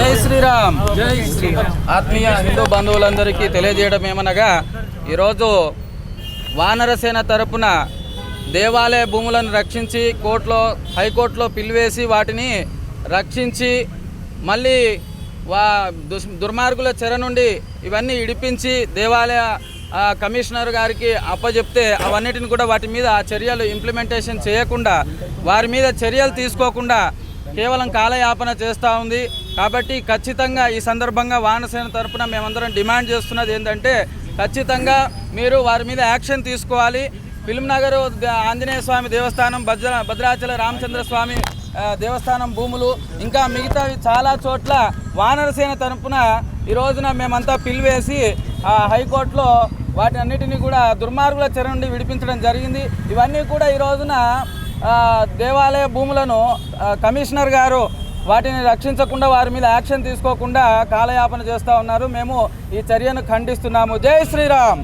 జై శ్రీరామ్. జై శ్రీరామ్. ఆత్మీయ హిందూ బంధువులందరికీ తెలియజేయడం ఏమనగా ఈరోజు వానరసేన తరపున దేవాలయ భూములను రక్షించి కోర్టులో హైకోర్టులో పిలివేసి వాటిని రక్షించి మళ్ళీ వా దుస్ దుర్మార్గుల చెర నుండి ఇవన్నీ ఇడిపించి దేవాలయ కమిషనర్ గారికి అప్పచెప్తే అవన్నిటిని కూడా వాటి మీద ఆ చర్యలు ఇంప్లిమెంటేషన్ చేయకుండా వారి మీద చర్యలు తీసుకోకుండా కేవలం కాలయాపన చేస్తూ ఉంది. కాబట్టి ఖచ్చితంగా ఈ సందర్భంగా వానసేన తరపున మేమందరం డిమాండ్ చేస్తున్నది ఏంటంటే ఖచ్చితంగా మీరు వారి మీద యాక్షన్ తీసుకోవాలి. ఫిల్మ్నగర్ ఆంజనేయ స్వామి దేవస్థానం భద్ర భద్రాచల రామచంద్ర స్వామి దేవస్థానం భూములు ఇంకా మిగతావి చాలా చోట్ల వానరసేన తరపున ఈ రోజున మేమంతా పిలివేసి హైకోర్టులో వాటి అన్నిటినీ కూడా దుర్మార్గుల చెర నుండి విడిపించడం జరిగింది. ఇవన్నీ కూడా ఈ రోజున దేవాలయ భూములను కమిషనర్ గారు వాటిని రక్షించకుండా వారి మీద యాక్షన్ తీసుకోకుండా కాలయాపన చేస్తూ ఉన్నారు. మేము ఈ చర్యను ఖండిస్తున్నాము. జై శ్రీరామ్!